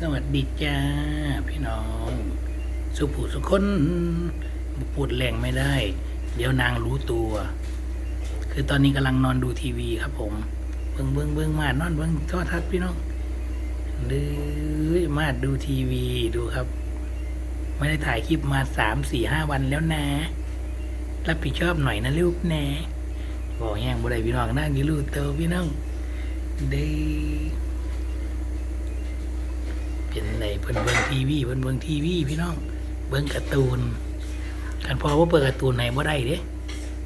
สวัสดีจ้า พี่น้อง สุภูสุคนพูดแรงไม่ได้ เดี๋ยวนางรู้ตัว คือตอนนี้กำลังนอนดูทีวีครับผมเบิ้งเบิ้งเบิ้งมานอนเบิ้งโทอทัศน์พี่น้องเลยมาดูทีวีดูครับ ไม่ได้ถ่ายคลิปมาสามสี่ห้าวันแล้วนะ รับผิดชอบหน่อยนะลูกนะบอกแย่งบ่ได้พี่น้องนั่งยู่ลูกเตอพี่น้องเด้ เป็นในเพิ่นเบิ่งทีวีเพิ่นเบิ่งทีวีพี่น้องเบิ่งการ์ตูนกันพอว่าเปิดการ์ตูนไหนบ่ได้เด้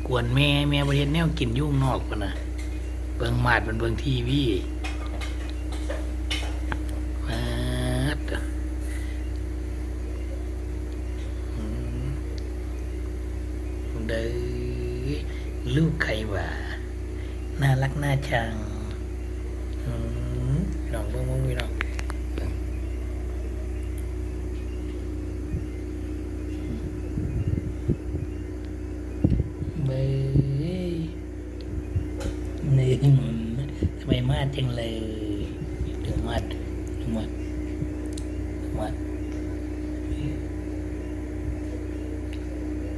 กวนแม่แม่บ่เฮ็ดแนวกินยุ่งนอกพุ่นน่ะเบิ่งมาดเพิ่นเบิ่งทีวีมาดอืมเด้อลูกใครวะน่ารักน่าชังอืมพี่น้องเบิ่งเบิ่งพี่น้อง เบยนี่ทำไมาดจังเลยดูมาดดูมาดดูมาด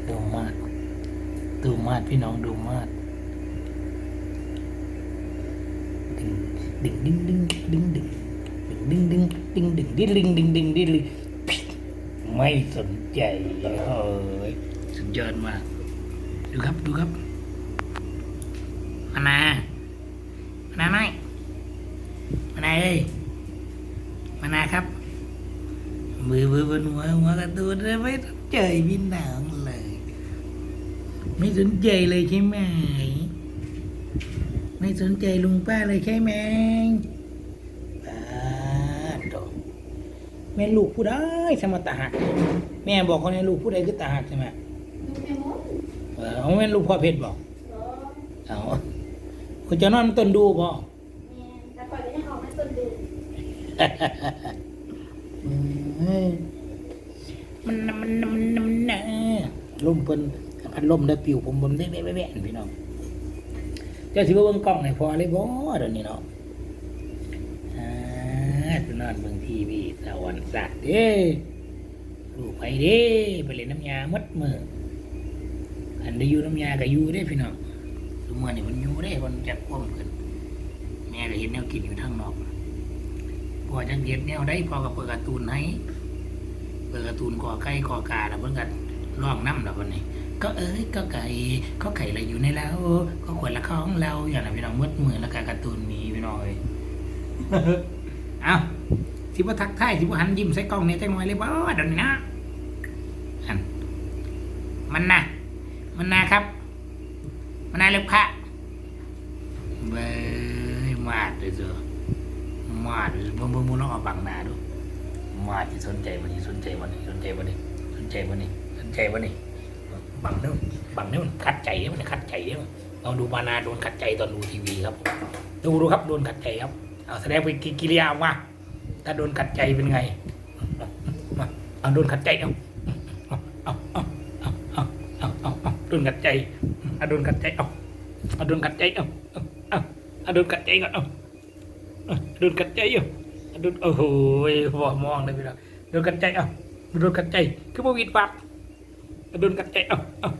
ดูมาดดูมาดพี่น้องดูมาดดึงดึงดึงดึงดึงดึงดึงดึงดึงดึงดึงดึงดึงดึงดึงไม่สนใจเฮ้ยสุดยอดมาก ดูครับดูครับมานา มานาไม่มานาเอ้ยมานาครับมือมือบนหัวหัวกระตูนเลยไม่สนใจพี่นางเลย ไม่สนใจเลยใช่ไหม ไม่สนใจลุงป้าเลยใช่ไหมป้าโตแม่ลูกผู้ใดสมตาหัก แม่บอกเขาในลูกผู้ใดคือตาหักใช่ไหมเออเอาแม่นลูกพ่อเพชรบอกเอา คุณจะนอนต้นดูพ่อแต่ก่อนจะให้เขาไม่ต้นดูมันมันมันมันนะลมเพิ่นพัดลมได้ปิวผมผมได้แว่แว่พี่น้องเจ้าสิว่าเบิ่งกล้องให้พอเลยบ่เดี๋ยวนี้เนาะอ่าจะนอนเบิ่งทีวีตะวันสัตว์เด้ลูกไปเด้ไปเล่นน้ำยามัดมืออันได้อยู่น้ำยาก็อยู่ได้พี่น้องุมื่อนี่มันอยู่ได้มันจักควมเพิ่นแม่ก็เห็นแนวกินอยู่ทางนอกพอจังเห็นแนวได้พอกับเปิดการ์ตูนให้เปิดการ์ตูนก่อไก่ก่อกาแล้วเพิ่นก็ร้องน้ำแล้วคนนี้ ก็เอ้ยก็ไก่ก็ไก่อะไรอยู่ในเล้าก็ขวดละข้องเราอย่างนั้นพี่น้องมืดมือแล้วก็การ์ตูนมีพี่น้องเอ้ยเอาสิว่าทักทายสิว่าหันยิ้มใส่กล้องเนี่ยจังหน่อยเลยบ่เดี๋ยวนี้นะมันนะมันนาครับ มันอะไรพระเลยมาดเลยเจอมาดเลยมึงมึงมึงลองเอาบังหนาดูมาดที่สนใจวันนี้สนใจวันนี้สนใจวันนี้สนใจวันนี้สนใจวันนี้บังเนี่ยบังเนี่ยมันคัดใจเนี่ยมันคัดใจเนี่ยเราดูมานาโดนขัดใจตอนดูทีวีครับดูดูครับโดนขัดใจครับเอาแสดงเป็นกิริยาออกมาถ้าโดนขัดใจเป็นไงเอาโดนขัดใจเอาเอาเอาเอาเอาเอาโดนขัดใจ อาโดนขัดใจเอาอาโดนขัดใจเอาเอาเอดุลขัดใจก่อนเอาอาโดนขัดใจเอาเอาโดนโอ้โหบ่มองเลยพี่น้องโดนขัดใจเอาโดนขัดใจคือบ่วิดวับอาโดนขัดใจเอาเอา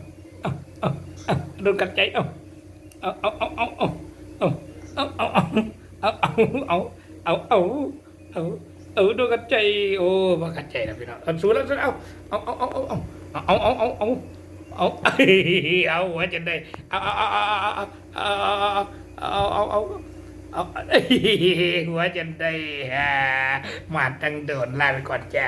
เอาเอาเอาโดนขัดใจเอาเอาเอาเอาเอาเอาเอาเอาเอาเอาเอาเอาเอาเอาเอาเอาเออโดนขัดใจโอ้บ่ขัดใจนะพี่น้องเอาสู้แล้วสู้เอาเอาเอาเอาเอาเอาเอาเอา เอาเอาเอาเอาหัวจะได้เอาเอาเอาเอาเอาเอาเอาเอาเอาหัวจะได้มาตั้งโดนลานก่อนจ้า